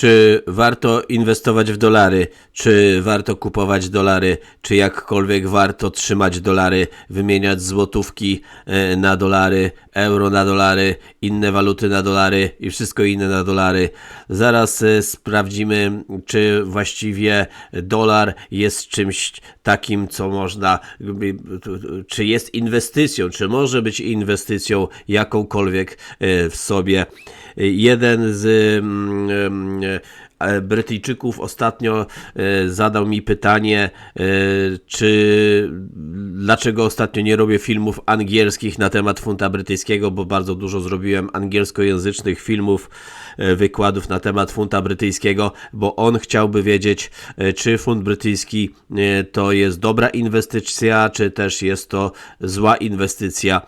Czy warto inwestować w dolary? Czy warto kupować dolary? Czy jakkolwiek warto trzymać dolary, wymieniać złotówki e, na dolary, euro na dolary, inne waluty na dolary i wszystko inne na dolary? Zaraz e, sprawdzimy, czy właściwie dolar jest czymś takim, co można, czy jest inwestycją, czy może być inwestycją jakąkolwiek e, w sobie. Jeden z mm, e, Brytyjczyków ostatnio e, zadał mi pytanie, e, czy dlaczego ostatnio nie robię filmów angielskich na temat funta brytyjskiego, bo bardzo dużo zrobiłem angielskojęzycznych filmów, wykładów na temat funta brytyjskiego, bo on chciałby wiedzieć, czy funt brytyjski to jest dobra inwestycja, czy też jest to zła inwestycja.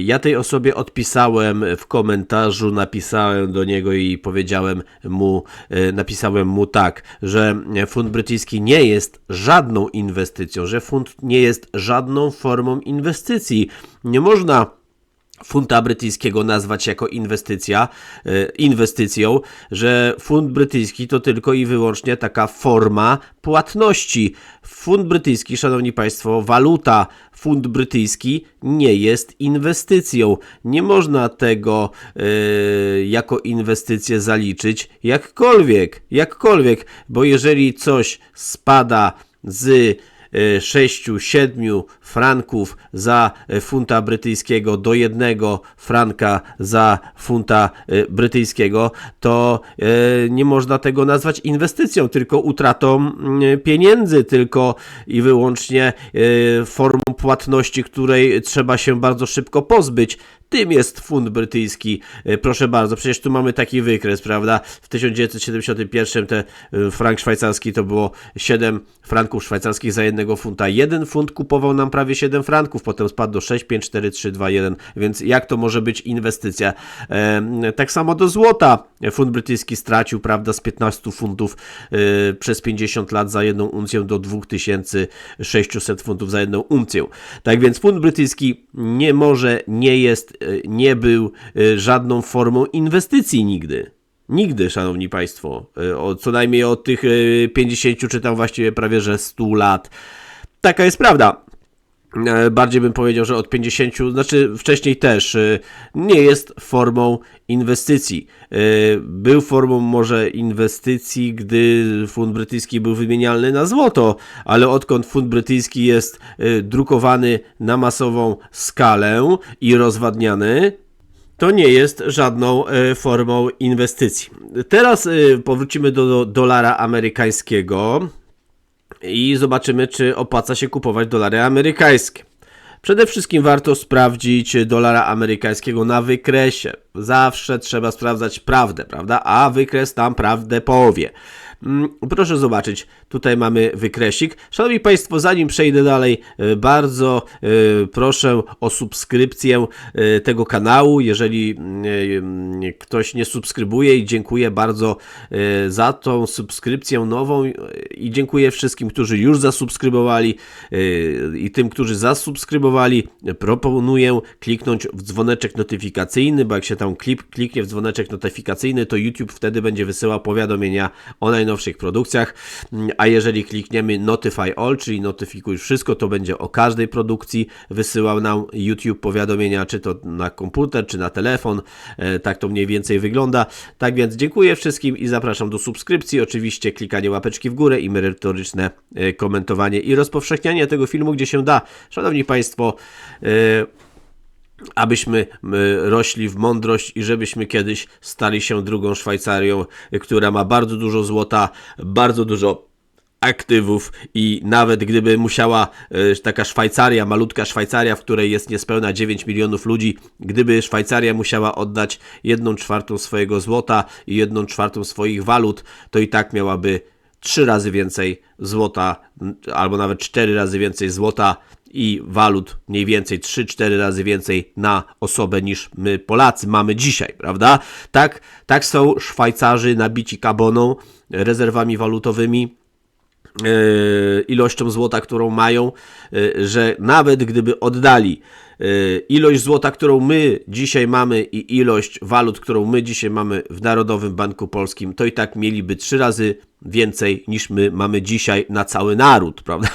Ja tej osobie odpisałem w komentarzu, napisałem do niego i powiedziałem mu, e, napisałem mu tak, że fund brytyjski nie jest żadną inwestycją, że fund nie jest żadną formą inwestycji. Nie można funta brytyjskiego nazwać jako inwestycja, e, inwestycją, że fund brytyjski to tylko i wyłącznie taka forma płatności. Fund brytyjski, szanowni państwo, waluta fund brytyjski nie jest inwestycją. Nie można tego yy, jako inwestycję zaliczyć jakkolwiek, jakkolwiek, bo jeżeli coś spada z 6-7 franków za funta brytyjskiego do jednego franka za funta e, brytyjskiego, to e, nie można tego nazwać inwestycją, tylko utratą mm, pieniędzy, tylko i wyłącznie e, formą płatności, której trzeba się bardzo szybko pozbyć. Tym jest fund brytyjski. E, proszę bardzo, przecież tu mamy taki wykres, prawda? W 1971 ten frank szwajcarski to było 7 franków szwajcarskich za jednego funta. Jeden funt kupował nam prawie 7 franków, potem spadł do 6, 5, 4, 3, 2, 1. Więc jak to może być inwestycja? tak samo do złota. Fund brytyjski stracił, prawda, z 15 funtów e, przez 50 lat za jedną uncję do 2600 funtów za jedną uncję. Tak więc fund brytyjski nie może, nie jest E, nie był e, żadną formą inwestycji nigdy. Nigdy, szanowni państwo. E, o, co najmniej od tych 50 czy tam właściwie prawie że 100 lat. Taka jest prawda. E, bardziej bym powiedział, że od 50, znaczy wcześniej też, e, nie jest formą inwestycji. E, był formą może inwestycji, gdy fund brytyjski był wymienialny na złoto, ale odkąd fund brytyjski jest drukowany na masową skalę i rozwadniany, to nie jest żadną formą inwestycji. Teraz powrócimy do dolara amerykańskiego i zobaczymy, czy opłaca się kupować dolary amerykańskie. Przede wszystkim warto sprawdzić dolara amerykańskiego na wykresie. Zawsze trzeba sprawdzać prawdę, prawda? A wykres tam prawdę powie. Mm, proszę zobaczyć, tutaj mamy wykresik. Szanowni Państwo, zanim przejdę dalej, e, bardzo e, proszę o subskrypcję e, tego kanału. Jeżeli mm, ktoś nie subskrybuje i dziękuję bardzo za tą subskrypcję nową i dziękuję wszystkim, którzy już zasubskrybowali i tym, którzy zasubskrybowali. Proponuję kliknąć w dzwoneczek notyfikacyjny, bo jak się tam kliknie w dzwoneczek notyfikacyjny, to YouTube wtedy będzie wysyłał powiadomienia o najnowszych najnowszych produkcjach, a jeżeli klikniemy Notify All, czyli notyfikuj wszystko, to będzie o każdej produkcji wysyłał nam YouTube powiadomienia, czy to na komputer, czy na telefon, e, tak to mniej więcej wygląda. Tak więc dziękuję wszystkim i zapraszam do subskrypcji, oczywiście klikanie łapeczki w górę i merytoryczne e, komentowanie i rozpowszechnianie tego filmu, gdzie się da. Szanowni Państwo, yy, abyśmy rośli w mądrość i żebyśmy kiedyś stali się drugą Szwajcarią, która ma bardzo dużo złota, bardzo dużo aktywów i nawet gdyby musiała e, taka Szwajcaria, malutka Szwajcaria, w której jest niespełna 9 milionów ludzi, gdyby Szwajcaria musiała oddać jedną czwartą swojego złota i jedną czwartą swoich walut, to i tak miałaby trzy razy więcej złota, albo nawet cztery razy więcej złota i walut mniej więcej 3-4 razy więcej na osobę niż my Polacy mamy dzisiaj, prawda? Tak, tak są Szwajcarzy nabici kaboną, rezerwami walutowymi, ilością złota, którą mają, e, że nawet gdyby oddali e, ilość złota, którą my dzisiaj mamy i ilość walut, którą my dzisiaj mamy w Narodowym Banku Polskim, to i tak mieliby trzy razy więcej niż my mamy dzisiaj na cały naród, prawda?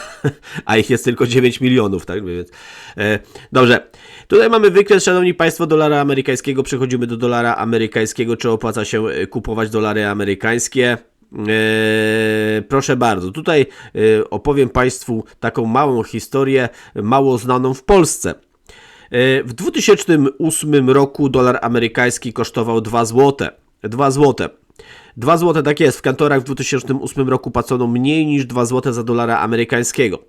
A ich jest tylko 9 milionów, tak? Więc, e, dobrze. Tutaj mamy wykres, szanowni państwo, dolara amerykańskiego. Przechodzimy do dolara amerykańskiego. Czy opłaca się e, kupować dolary amerykańskie? E, proszę bardzo, tutaj e, opowiem Państwu taką małą historię, mało znaną w Polsce. E, W 2008 roku dolar amerykański kosztował 2 zł. 2 zł. 2 zł tak jest. W kantorach w 2008 roku płacono mniej niż 2 zł za dolara amerykańskiego.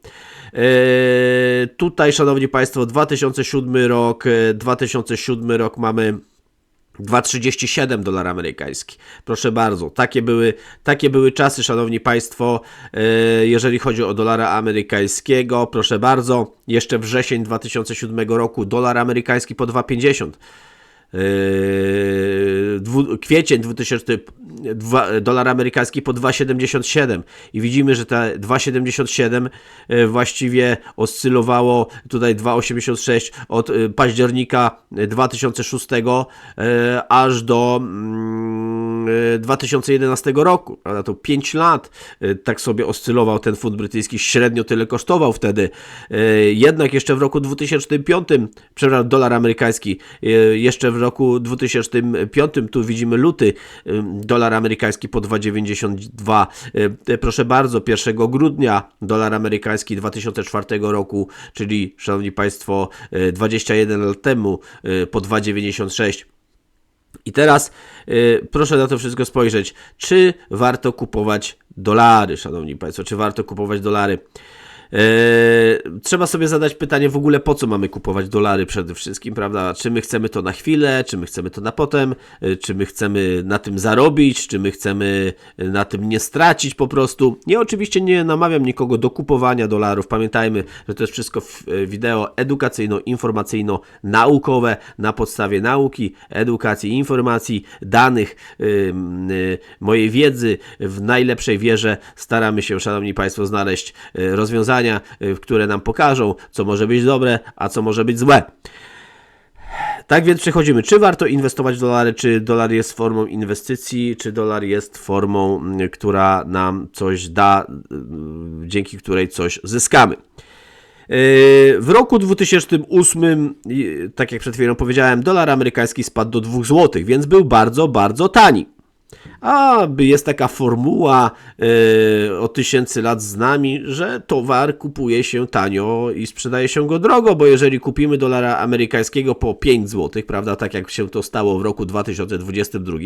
Tutaj, szanowni państwo, 2007 rok, e, 2007 rok mamy 2,37 dolar amerykański. Proszę bardzo, takie były, takie były czasy, szanowni państwo, e, jeżeli chodzi o dolara amerykańskiego. Proszę bardzo, jeszcze wrzesień 2007 roku dolar amerykański po 2,50. Yy, dwu, kwiecień 2000 dwa- dolar amerykański po 2,77 i widzimy, że te 2,77 yy, właściwie oscylowało tutaj 2,86 od yy, października 2006 yy, aż do mm, yy, 2011 roku. Prawda? To 5 lat tak sobie oscylował ten funt brytyjski, średnio tyle kosztował wtedy. Jednak jeszcze w roku 2005, przepraszam, dolar amerykański, jeszcze w roku 2005, tu widzimy luty, dolar amerykański po 2,92. Yy, Proszę bardzo, 1 grudnia dolar amerykański 2004 roku, czyli szanowni Państwo, yy, 21 lat temu yy, po 2,96. I teraz y, proszę na to wszystko spojrzeć. Czy warto kupować dolary, szanowni państwo? Czy warto kupować dolary? E, trzeba sobie zadać pytanie w ogóle, po co mamy kupować dolary przede wszystkim, prawda? Czy my chcemy to na chwilę, czy my chcemy to na potem, e, czy my chcemy na tym zarobić, czy my chcemy na tym nie stracić po prostu. Ja oczywiście nie namawiam nikogo do kupowania dolarów. Pamiętajmy, że to jest wszystko wideo edukacyjno-informacyjno-naukowe na podstawie nauki, edukacji, informacji, danych, mojej wiedzy w najlepszej wierze staramy się, szanowni państwo, znaleźć y, rozwiązania, y, które nam pokażą, co może być dobre, a co może być złe. Tak więc przechodzimy. Czy warto inwestować w dolary? Czy dolar jest formą inwestycji? Czy dolar jest formą, mm, która nam coś da, y, dzięki której coś zyskamy? Yy, W roku 2008, y, tak jak przed chwilą powiedziałem, dolar amerykański spadł do 2 zł, więc był bardzo, bardzo tani. A jest taka formuła yy, o tysięcy lat z nami, że towar kupuje się tanio i sprzedaje się go drogo, bo jeżeli kupimy dolara amerykańskiego po 5 zł, prawda, tak jak się to stało w roku 2022,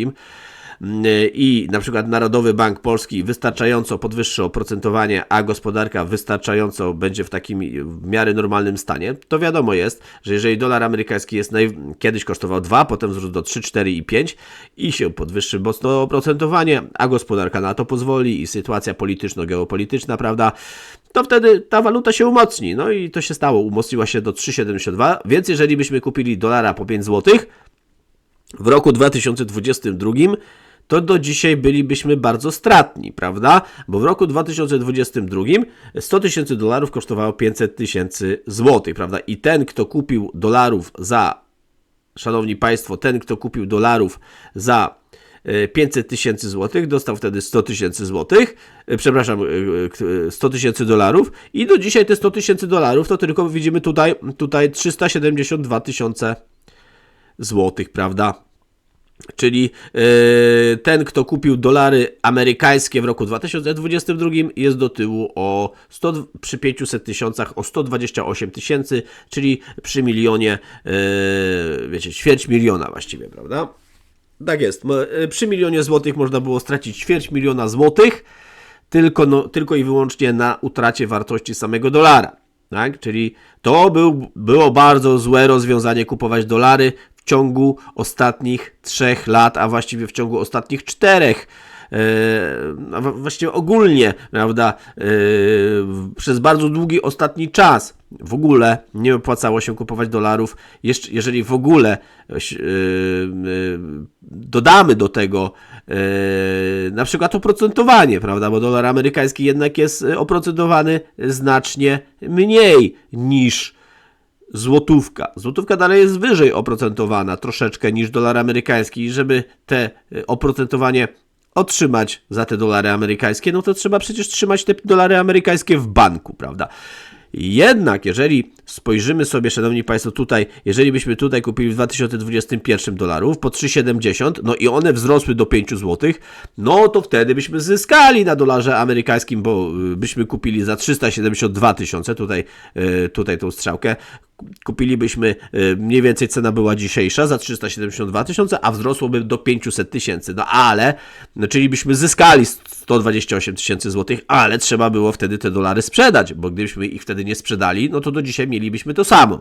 i na przykład Narodowy Bank Polski wystarczająco podwyższy oprocentowanie, a gospodarka wystarczająco będzie w takim w miarę normalnym stanie, to wiadomo jest, że jeżeli dolar amerykański jest naj... kiedyś kosztował 2, potem wzrósł do 3, 4 i 5 i się podwyższy mocno oprocentowanie, a gospodarka na to pozwoli i sytuacja polityczno-geopolityczna, prawda, to wtedy ta waluta się umocni. No i to się stało, umocniła się do 3,72, więc jeżeli byśmy kupili dolara po 5 złotych, w roku 2022, to do dzisiaj bylibyśmy bardzo stratni, prawda? Bo w roku 2022 100 tysięcy dolarów kosztowało 500 tysięcy złotych, prawda? I ten, kto kupił dolarów za, szanowni państwo, ten, kto kupił dolarów za e, 500 tysięcy złotych, dostał wtedy 100 tysięcy złotych, e, przepraszam, e, e, 100 tysięcy dolarów i do dzisiaj te 100 tysięcy dolarów to tylko widzimy tutaj, tutaj 372 tysiące złotych, prawda? Czyli yy, ten, kto kupił dolary amerykańskie w roku 2022 jest do tyłu o 100, przy 500 tysiącach o 128 tysięcy, czyli przy milionie, yy, wiecie, ćwierć miliona właściwie, prawda? Tak jest. Yy, Przy milionie złotych można było stracić ćwierć miliona złotych, tylko, no, tylko i wyłącznie na utracie wartości samego dolara. Tak? Czyli to był, było bardzo złe rozwiązanie kupować dolary ciągu ostatnich trzech lat, a właściwie w ciągu ostatnich czterech. no, właściwie ogólnie, prawda, przez bardzo długi ostatni czas w ogóle nie opłacało się kupować dolarów. Jeżeli w ogóle dodamy do tego na przykład oprocentowanie, prawda, bo dolar amerykański jednak jest oprocentowany znacznie mniej niż złotówka. Złotówka dalej jest wyżej oprocentowana troszeczkę niż dolar amerykański i żeby te y, oprocentowanie otrzymać za te dolary amerykańskie, no to trzeba przecież trzymać te dolary amerykańskie w banku, prawda? Jednak, jeżeli spojrzymy sobie, szanowni państwo, tutaj, jeżeli byśmy tutaj kupili w 2021 dolarów po 3,70, no i one wzrosły do 5 zł, no to wtedy byśmy zyskali na dolarze amerykańskim, bo y, byśmy kupili za 372 tysiące, tutaj, y, tutaj tą strzałkę, kupilibyśmy, y, mniej więcej cena była dzisiejsza za 372 tysiące, a wzrosłoby do 500 tysięcy. No ale, no, czyli byśmy zyskali 128 tysięcy złotych, ale trzeba było wtedy te dolary sprzedać, bo gdybyśmy ich wtedy nie sprzedali, no to do dzisiaj mielibyśmy to samo.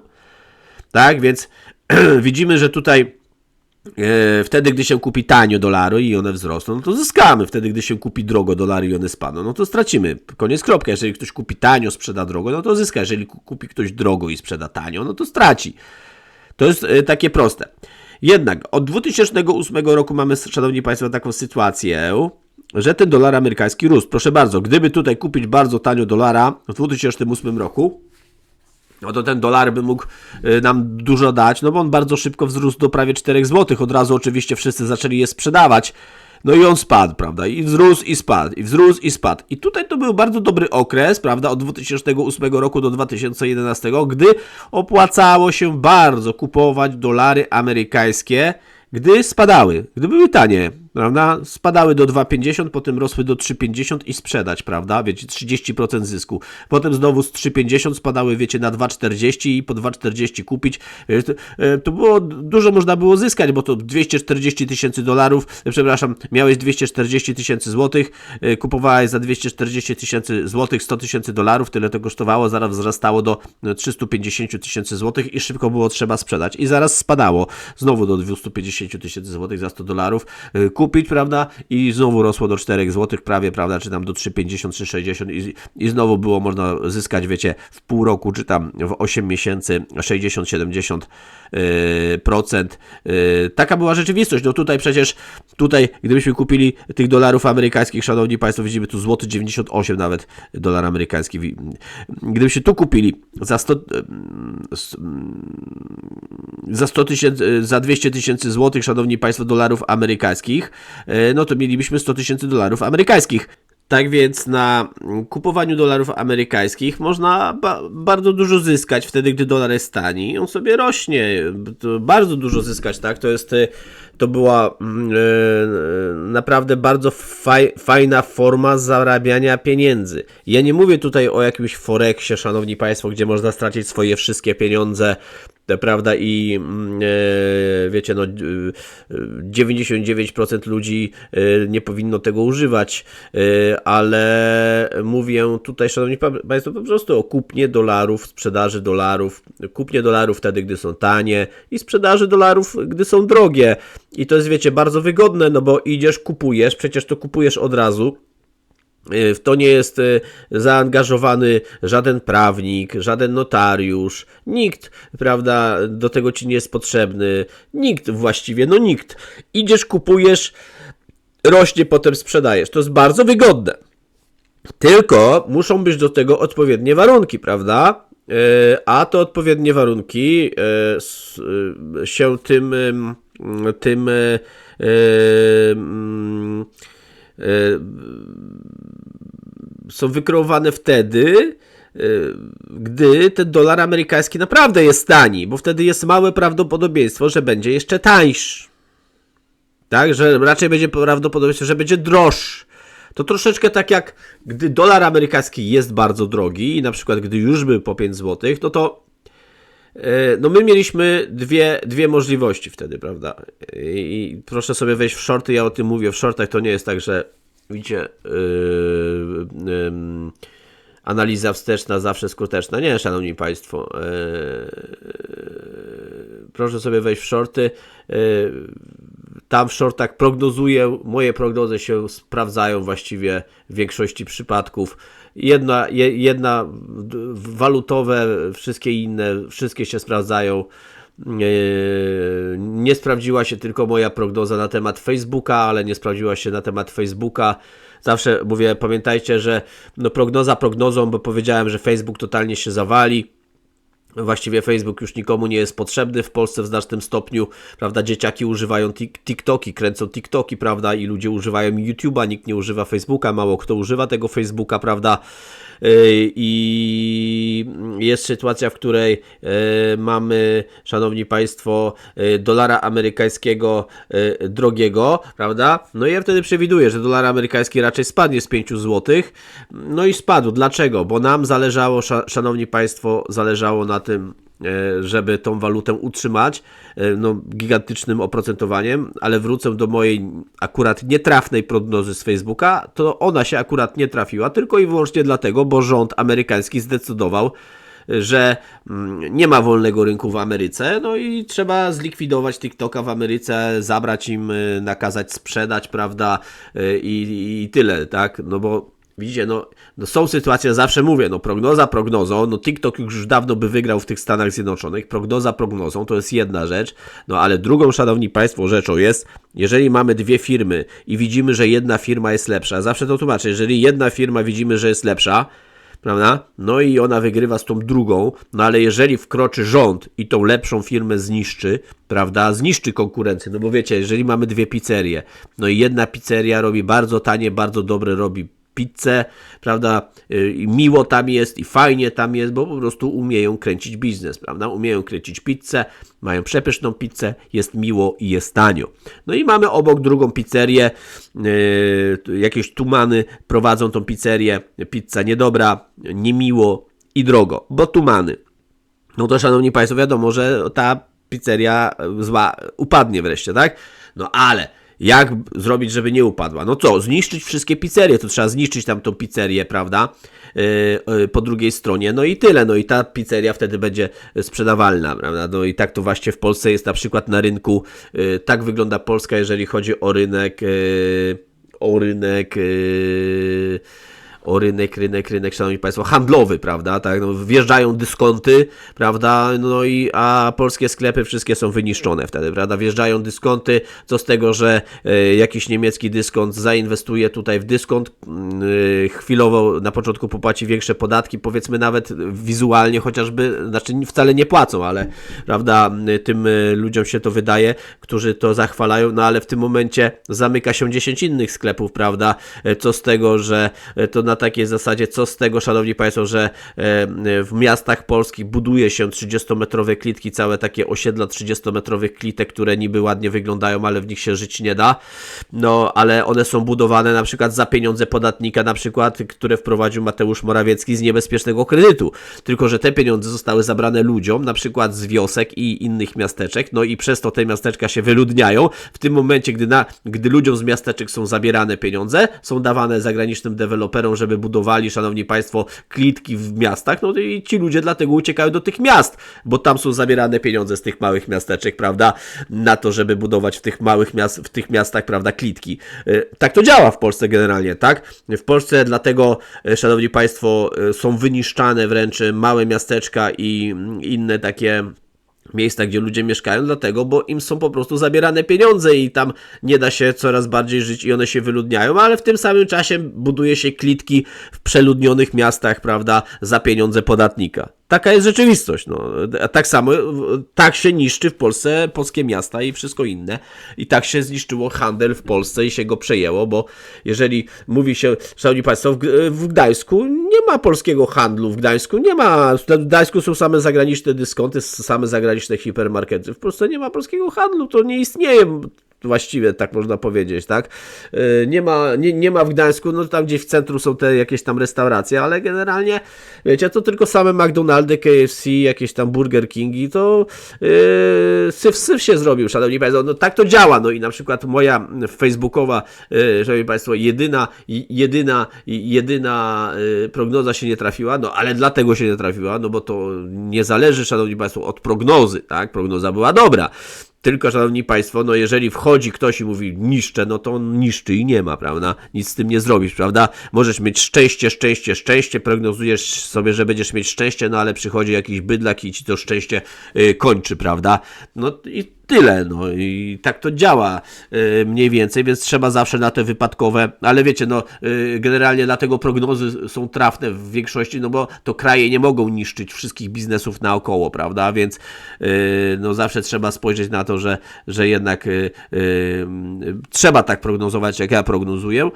Tak, więc widzimy, że tutaj wtedy, gdy się kupi tanio dolary i one wzrosną, no to zyskamy. Wtedy, gdy się kupi drogo dolary i one spadną, no to stracimy. Koniec kropka. Jeżeli ktoś kupi tanio, sprzeda drogo, no to zyska. Jeżeli kupi ktoś drogo i sprzeda tanio, no to straci. To jest e, takie proste. Jednak od 2008 roku mamy, szanowni państwo, taką sytuację, że ten dolar amerykański rósł. Proszę bardzo, gdyby tutaj kupić bardzo tanio dolara w 2008 roku, no to ten dolar by mógł y, nam dużo dać, no bo on bardzo szybko wzrósł do prawie 4 zł. Od razu oczywiście wszyscy zaczęli je sprzedawać. No i on spadł, prawda? I wzrósł i spadł, i wzrósł i spadł. I tutaj to był bardzo dobry okres, prawda? Od 2008 roku do 2011, gdy opłacało się bardzo kupować dolary amerykańskie, gdy spadały, gdy były tanie prawda? Spadały do 2,50, potem rosły do 3,50 i sprzedać, prawda? Wiecie, 30% zysku. Potem znowu z 3,50 spadały, wiecie, na 2,40 i po 2,40 kupić. E, to było, dużo można było zyskać, bo to 240 tysięcy dolarów, e, przepraszam, miałeś 240 tysięcy złotych, e, kupowałeś za 240 tysięcy złotych 100 tysięcy dolarów, tyle to kosztowało, zaraz wzrastało do 350 tysięcy złotych i szybko było trzeba sprzedać. I zaraz spadało znowu do 250 tysięcy złotych za 100 dolarów. Kup kupić, prawda? I znowu rosło do 4 zł prawie, prawda? Czy tam do 3,50, 3,60 i, i znowu było można zyskać, wiecie, w pół roku, czy tam w 8 miesięcy 60-70%. Yy. Yy, taka była rzeczywistość. No tutaj przecież, tutaj gdybyśmy kupili tych dolarów amerykańskich, szanowni państwo, widzimy tu złoty 98 nawet dolar amerykański. Gdybyśmy tu kupili za 100 za 100 tysięcy, za 200 tysięcy złotych, szanowni państwo, dolarów amerykańskich, e, no to mielibyśmy 100 tysięcy dolarów amerykańskich. Tak więc na kupowaniu dolarów amerykańskich można ba bardzo dużo zyskać wtedy, gdy dolar jest tani on sobie rośnie. To bardzo dużo zyskać, tak? To jest, e, to była yy, naprawdę bardzo faj fajna forma zarabiania pieniędzy. Ja nie mówię tutaj o jakimś forexie, szanowni państwo, gdzie można stracić swoje wszystkie pieniądze prawda, i mm, e, wiecie, no 99% e, ludzi e, nie powinno tego używać, ale mówię tutaj, szanowni państwo, po prostu o kupnie dolarów, sprzedaży dolarów, kupnie dolarów wtedy, gdy są tanie i sprzedaży dolarów, gdy są drogie. I to jest, wiecie, bardzo wygodne, no bo idziesz, kupujesz, przecież to kupujesz od razu, w to nie jest y, zaangażowany żaden prawnik, żaden notariusz, nikt, prawda, do tego ci nie jest potrzebny, nikt właściwie, no nikt. Idziesz, kupujesz, rośnie, potem sprzedajesz. To jest bardzo wygodne. Tylko muszą być do tego odpowiednie warunki, prawda? Y, a te odpowiednie warunki się tym, tym są wykreowane wtedy, e, gdy ten dolar amerykański naprawdę jest tani, bo wtedy jest małe prawdopodobieństwo, że będzie jeszcze tańszy. Tak, że raczej będzie prawdopodobieństwo, że będzie droższy. To troszeczkę tak jak gdy dolar amerykański jest bardzo drogi i na przykład gdy już był po 5 zł, no to e, no my mieliśmy dwie, dwie możliwości wtedy, prawda? I proszę sobie wejść w shorty, ja o tym mówię w shortach, to nie jest tak, że widzicie, yy, analiza wsteczna zawsze skuteczna. Nie, szanowni państwo. Yy, proszę sobie wejść w shorty. Yy, tam w shortach prognozuję, moje prognozy się sprawdzają właściwie w większości przypadków. Jedna, je, jedna walutowe, wszystkie inne, wszystkie się sprawdzają. Nie, nie sprawdziła się tylko moja prognoza na temat Facebooka, ale nie sprawdziła się na temat Facebooka. Zawsze mówię, pamiętajcie, że no prognoza prognozą, bo powiedziałem, że Facebook totalnie się zawali. Właściwie Facebook już nikomu nie jest potrzebny w Polsce w znacznym stopniu, prawda? Dzieciaki używają tik- TikToki, kręcą TikToki, prawda? I ludzie używają YouTube'a, nikt nie używa Facebooka, mało kto używa tego Facebooka, prawda? Yy, I jest sytuacja, w której yy, mamy, szanowni państwo, yy, dolara amerykańskiego drogiego, prawda? No i ja wtedy przewiduję, że dolar amerykański raczej spadnie z 5 zł. No i spadł. Dlaczego? Bo nam zależało, sza- szanowni państwo, zależało na tym, e, żeby tą walutę utrzymać e, no, gigantycznym oprocentowaniem, ale wrócę do mojej akurat nietrafnej prognozy z Facebooka, to ona się akurat nie trafiła, tylko i wyłącznie dlatego, bo rząd amerykański zdecydował, że mm, nie ma wolnego rynku w Ameryce, no i trzeba zlikwidować TikToka w Ameryce, zabrać im, y, nakazać sprzedać, prawda, i, i tyle, tak, no bo Widzicie, no, no są sytuacje, zawsze mówię, no prognoza prognozą, no TikTok już dawno by wygrał w tych Stanach Zjednoczonych, prognoza prognozą to jest jedna rzecz, no ale drugą, szanowni państwo, rzeczą jest, jeżeli mamy dwie firmy i widzimy, że jedna firma jest lepsza, zawsze to tłumaczę, jeżeli jedna firma widzimy, że jest lepsza, prawda? No i ona wygrywa z tą drugą, no ale jeżeli wkroczy rząd i tą lepszą firmę zniszczy, prawda? Zniszczy konkurencję, no bo wiecie, jeżeli mamy dwie pizzerie, no i jedna pizzeria robi bardzo tanie, bardzo dobre robi pizzę, prawda? Y, I miło tam jest i fajnie tam jest, bo po prostu umieją kręcić biznes, prawda? Umieją kręcić pizzę, mają przepyszną pizzę, jest miło i jest tanio. No i mamy obok drugą pizzerię, yy, jakieś tumany prowadzą tą pizzerię, pizza niedobra, niemiło i drogo, bo tumany. No to szanowni państwo, wiadomo, że ta pizzeria zła upadnie wreszcie, tak? No ale jak zrobić, żeby nie upadła? No co, zniszczyć wszystkie pizzerie, to trzeba zniszczyć tam tą pizzerię, prawda? Yy, yy, po drugiej stronie, no i tyle, no i ta pizzeria wtedy będzie sprzedawalna, prawda? No i tak to właśnie w Polsce jest na przykład na rynku, yy, tak wygląda Polska, jeżeli chodzi o rynek, o rynek, o rynek, rynek, rynek, szanowni państwo, handlowy, prawda, tak, no, wjeżdżają dyskonty, prawda, no i, a polskie sklepy wszystkie są wyniszczone wtedy, prawda, wjeżdżają dyskonty, co z tego, że e, jakiś niemiecki dyskont zainwestuje tutaj w dyskont, e, chwilowo na początku popłaci większe podatki, powiedzmy nawet wizualnie chociażby, znaczy wcale nie płacą, ale, prawda, tym e, ludziom się to wydaje, którzy to zachwalają, no ale w tym momencie zamyka się 10 innych sklepów, prawda, co z tego, że to na takiej zasadzie, co z tego, szanowni państwo, że e, w miastach polskich buduje się 30-metrowe klitki, całe takie osiedla 30-metrowych klitek, które niby ładnie wyglądają, ale w nich się żyć nie da, no ale one są budowane na przykład za pieniądze podatnika, na przykład, które wprowadził Mateusz Morawiecki z niebezpiecznego kredytu, tylko że te pieniądze zostały zabrane ludziom, na przykład z wiosek i innych miasteczek, no i przez to te miasteczka się wyludniają, w tym momencie, gdy, na, gdy ludziom z miasteczek są zabierane pieniądze, są dawane zagranicznym deweloperom, żeby budowali, szanowni państwo, klitki w miastach, no i ci ludzie dlatego uciekają do tych miast, bo tam są zabierane pieniądze z tych małych miasteczek, prawda, na to, żeby budować w tych małych miast, w tych miastach, prawda, klitki. Y, Tak to działa w Polsce generalnie, tak? W Polsce dlatego, y, szanowni państwo, y, są wyniszczane wręcz małe miasteczka i inne takie miejsca, gdzie ludzie mieszkają, dlatego, bo im są po prostu zabierane pieniądze i tam nie da się coraz bardziej żyć i one się wyludniają, ale w tym samym czasie buduje się klitki w przeludnionych miastach, prawda, za pieniądze podatnika. Taka jest rzeczywistość. No. Tak samo, tak się niszczy w Polsce polskie miasta i wszystko inne. I tak się zniszczyło handel w Polsce i się go przejęło, bo jeżeli mówi się, szanowni państwo, w Gdańsku nie ma polskiego handlu, w Gdańsku nie ma, w Gdańsku są same zagraniczne dyskonty, same zagraniczne hipermarkety. W Polsce nie ma polskiego handlu, to nie istnieje właściwie tak można powiedzieć, tak? Yy, Nie ma, nie, nie ma w Gdańsku, no tam gdzieś w centrum są te jakieś tam restauracje, ale generalnie, wiecie, to tylko same McDonaldy, KFC, jakieś tam Burger Kingi, to yy, syf, syf się zrobił, szanowni państwo, no tak to działa, no i na przykład moja facebookowa, yy, szanowni państwo, jedyna, jedyna, jedyna yy, prognoza się nie trafiła, no ale dlatego się nie trafiła, no bo to nie zależy, szanowni państwo, od prognozy, tak? Prognoza była dobra, Tylko, szanowni państwo, no jeżeli wchodzi ktoś i mówi niszczę, no to on niszczy i nie ma, prawda? Nic z tym nie zrobisz, prawda? Możesz mieć szczęście, szczęście, szczęście, prognozujesz sobie, że będziesz mieć szczęście, no ale przychodzi jakiś bydlak i ci to szczęście y, kończy, prawda? No i tyle, no i tak to działa y, mniej więcej, więc trzeba zawsze na te wypadkowe, ale wiecie, no y, generalnie dlatego prognozy są trafne w większości, no bo to kraje nie mogą niszczyć wszystkich biznesów naokoło, prawda, więc y, no zawsze trzeba spojrzeć na to, że, że jednak trzeba tak prognozować, jak ja prognozuję,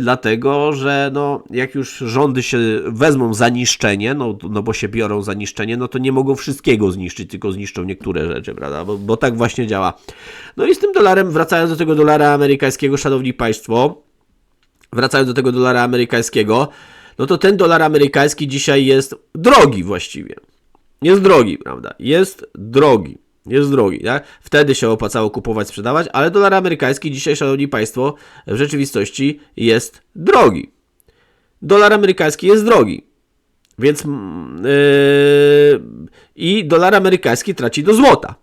dlatego, że no jak już rządy się wezmą za niszczenie, no, no bo się biorą za niszczenie, no to nie mogą wszystkiego zniszczyć, tylko zniszczą niektóre rzeczy, prawda, bo, bo tak właśnie działa. No i z tym dolarem, wracając do tego dolara amerykańskiego, szanowni państwo, wracając do tego dolara amerykańskiego, no to ten dolar amerykański dzisiaj jest drogi właściwie. Jest drogi, prawda? Jest drogi. Jest drogi, tak? Wtedy się opłacało kupować, sprzedawać, ale dolar amerykański dzisiaj, szanowni państwo, w rzeczywistości jest drogi. Dolar amerykański jest drogi. Więc mm, yy, i dolar amerykański traci do złota.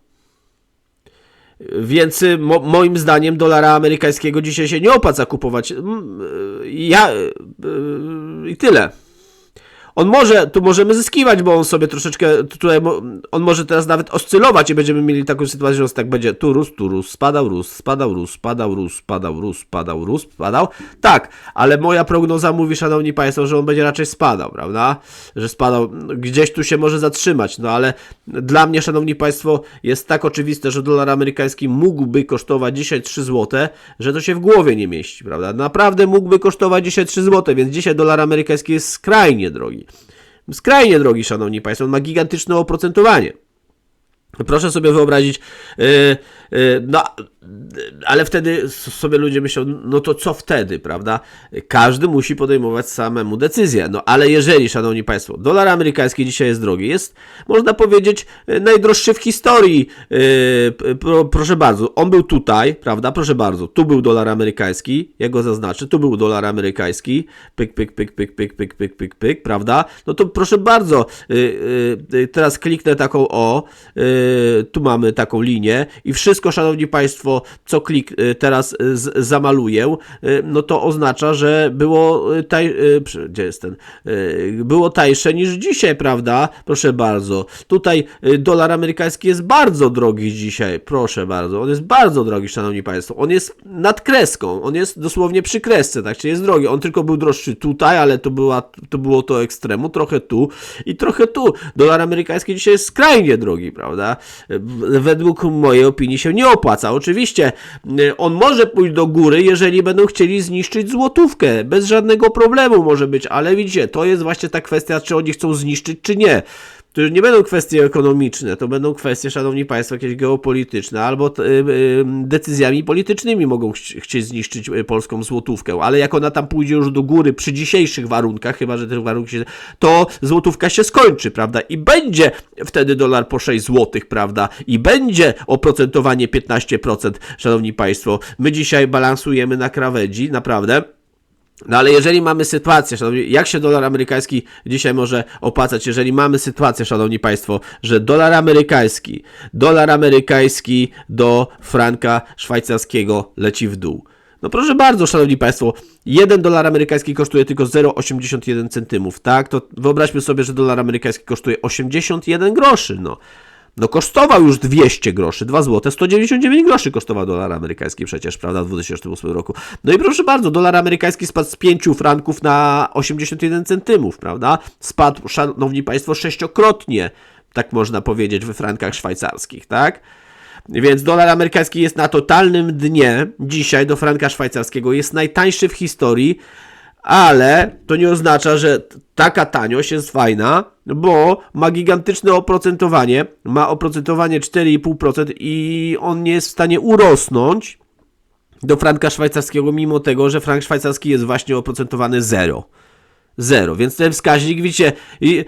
Więc y, mo, moim zdaniem dolara amerykańskiego dzisiaj się nie opłaca kupować. Y, Ja y, i tyle. On może, tu możemy zyskiwać, bo on sobie troszeczkę tutaj, on może teraz nawet oscylować i będziemy mieli taką sytuację, że on tak będzie tu rósł, tu rósł, spadał, rósł, spadał, rósł, spadał, rósł, spadał, rósł, spadał, rósł, spadał. Tak, ale moja prognoza mówi, szanowni państwo, że on będzie raczej spadał, prawda? Że spadał, gdzieś tu się może zatrzymać, no ale dla mnie, szanowni państwo, jest tak oczywiste, że dolar amerykański mógłby kosztować dzisiaj 3 zł, że to się w głowie nie mieści, prawda? Naprawdę mógłby kosztować dzisiaj 3 zł, więc dzisiaj dolar amerykański jest skrajnie drogi. Skrajnie drogi, szanowni państwo, ma gigantyczne oprocentowanie. Proszę sobie wyobrazić, yy, no, yy, ale wtedy sobie ludzie myślą, no to co wtedy, prawda? Każdy musi podejmować samemu decyzję. No ale jeżeli, szanowni państwo, dolar amerykański dzisiaj jest drogi, jest, można powiedzieć, yy, najdroższy w historii. Pro, proszę bardzo, on był tutaj, prawda? Proszę bardzo, tu był dolar amerykański, ja go zaznaczę, tu był dolar amerykański, pyk, pyk, pyk, pyk, pyk, pyk, pyk, pyk, pyk, prawda? No to proszę bardzo, teraz kliknę taką o, tu mamy taką linię i wszystko, szanowni państwo, co klik yy, teraz z, zamaluję, yy, no to oznacza, że było taj, gdzie jest ten, było tańsze niż dzisiaj, prawda? Proszę bardzo. Tutaj dolar amerykański jest bardzo drogi dzisiaj, proszę bardzo. On jest bardzo drogi, szanowni państwo. On jest nad kreską, on jest dosłownie przy kresce, tak, czyli jest drogi. On tylko był droższy tutaj, ale to, była, to było to ekstremu, trochę tu i trochę tu. Dolar amerykański dzisiaj jest skrajnie drogi, prawda? Według mojej opinii się nie opłaca. Oczywiście y, on może pójść do góry, jeżeli będą chcieli zniszczyć złotówkę. Bez żadnego problemu może być, ale widzicie, to jest właśnie ta kwestia, czy oni chcą zniszczyć, czy nie. To już nie będą kwestie ekonomiczne, to będą kwestie, szanowni państwo, jakieś geopolityczne albo y, y, decyzjami politycznymi mogą chci- chcieć zniszczyć y, polską złotówkę, ale jak ona tam pójdzie już do góry przy dzisiejszych warunkach, chyba że te warunki się, to złotówka się skończy, prawda? I będzie wtedy dolar po 6 złotych, prawda? I będzie oprocentowanie 15%, szanowni państwo. My dzisiaj balansujemy na krawędzi, naprawdę. No ale jeżeli mamy sytuację, szanowni, jak się dolar amerykański dzisiaj może opłacać, jeżeli mamy sytuację, szanowni państwo, że dolar amerykański, dolar amerykański do franka szwajcarskiego leci w dół. No proszę bardzo, szanowni państwo, 1 dolar amerykański kosztuje tylko 0,81 centymów, tak? To wyobraźmy sobie, że dolar amerykański kosztuje 81 groszy, no. No kosztował już 200 groszy, 2 zł, 199 groszy kosztował dolar amerykański przecież, prawda, w 2008 roku. No i proszę bardzo, dolar amerykański spadł z 5 franków na 81 centymów, prawda? Spadł, szanowni państwo, sześciokrotnie, tak można powiedzieć, we frankach szwajcarskich, tak? Więc dolar amerykański jest na totalnym dnie dzisiaj do franka szwajcarskiego, jest najtańszy w historii, ale to nie oznacza, że taka taniość jest fajna, bo ma gigantyczne oprocentowanie, ma oprocentowanie 4,5% i on nie jest w stanie urosnąć do franka szwajcarskiego, mimo tego, że frank szwajcarski jest właśnie oprocentowany 0. Zero, więc ten wskaźnik, widzicie, yy,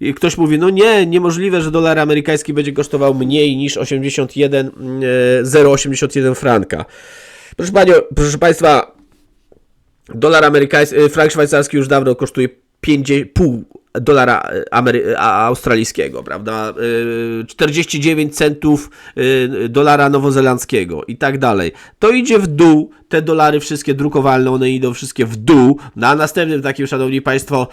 i ktoś mówi, no nie, niemożliwe, że dolar amerykański będzie kosztował mniej niż 81, yy, 0,81 franka. Proszę, panią, proszę Państwa, dolar amerykański, yy, frank szwajcarski już dawno kosztuje 5,5 dolara e, Amery- a- australijskiego, prawda? Y, 49 centów y, dolara nowozelandzkiego i tak dalej. To idzie w dół, te dolary wszystkie drukowalne, one idą wszystkie w dół. No, a następnym takim, szanowni państwo,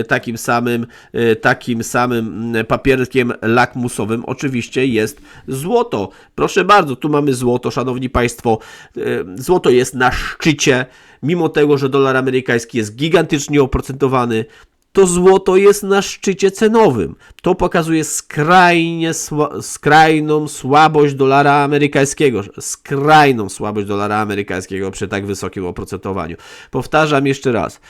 y, takim samym, y, takim samym mm, papierkiem lakmusowym oczywiście jest złoto. Proszę bardzo, tu mamy złoto, szanowni państwo. Y, Złoto jest na szczycie, mimo tego, że dolar amerykański jest gigantycznie oprocentowany, to złoto jest na szczycie cenowym. To pokazuje skrajnie, sła- skrajną słabość dolara amerykańskiego. Skrajną słabość dolara amerykańskiego przy tak wysokim oprocentowaniu. Powtarzam jeszcze raz.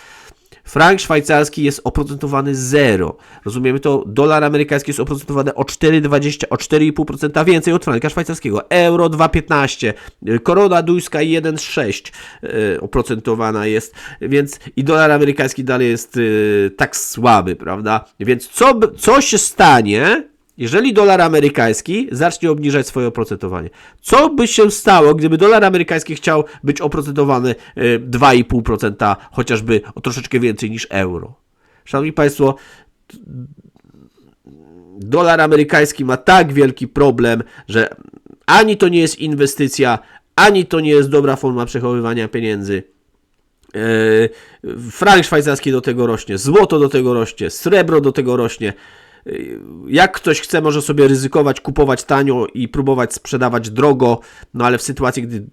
Frank szwajcarski jest oprocentowany 0. Rozumiemy to? Dolar amerykański jest oprocentowany o 4,20, o 4,5% więcej od franka szwajcarskiego. Euro 2,15. y, Korona duńska 1,6 y, oprocentowana jest. Więc i dolar amerykański dalej jest y, tak słaby, prawda? Więc co, co się stanie, jeżeli dolar amerykański zacznie obniżać swoje oprocentowanie. Co by się stało, gdyby dolar amerykański chciał być oprocentowany y, 2,5%, chociażby o troszeczkę więcej niż euro? Szanowni Państwo, dolar amerykański ma tak wielki problem, że ani to nie jest inwestycja, ani to nie jest dobra forma przechowywania pieniędzy. Yy, Frank szwajcarski do tego rośnie, złoto do tego rośnie, srebro do tego rośnie. Jak ktoś chce, może sobie ryzykować, kupować tanio i próbować sprzedawać drogo, no ale w sytuacji, gdy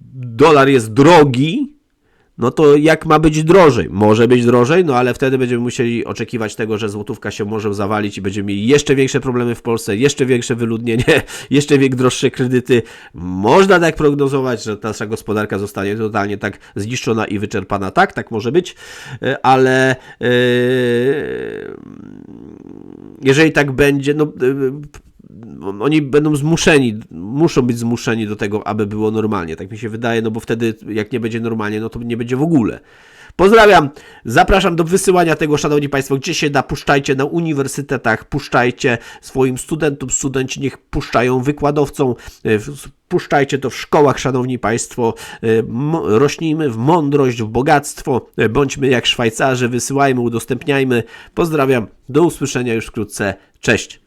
dolar jest drogi, no to jak ma być drożej? Może być drożej, no ale wtedy będziemy musieli oczekiwać tego, że złotówka się może zawalić i będziemy mieli jeszcze większe problemy w Polsce, jeszcze większe wyludnienie, jeszcze wiek droższe kredyty. Można tak prognozować, że nasza gospodarka zostanie totalnie tak zniszczona i wyczerpana. Tak, tak może być, e, ale e, jeżeli tak będzie, no e, oni będą zmuszeni, muszą być zmuszeni do tego, aby było normalnie. Tak mi się wydaje, no bo wtedy, jak nie będzie normalnie, no to nie będzie w ogóle. Pozdrawiam, zapraszam do wysyłania tego, szanowni państwo, gdzie się da, puszczajcie na uniwersytetach, puszczajcie swoim studentom, studenci niech puszczają wykładowcom, w- puszczajcie to w szkołach, szanowni państwo, e, rośnijmy w mądrość, w bogactwo, e, bądźmy jak Szwajcarzy, wysyłajmy, udostępniajmy. Pozdrawiam, do usłyszenia już wkrótce, cześć.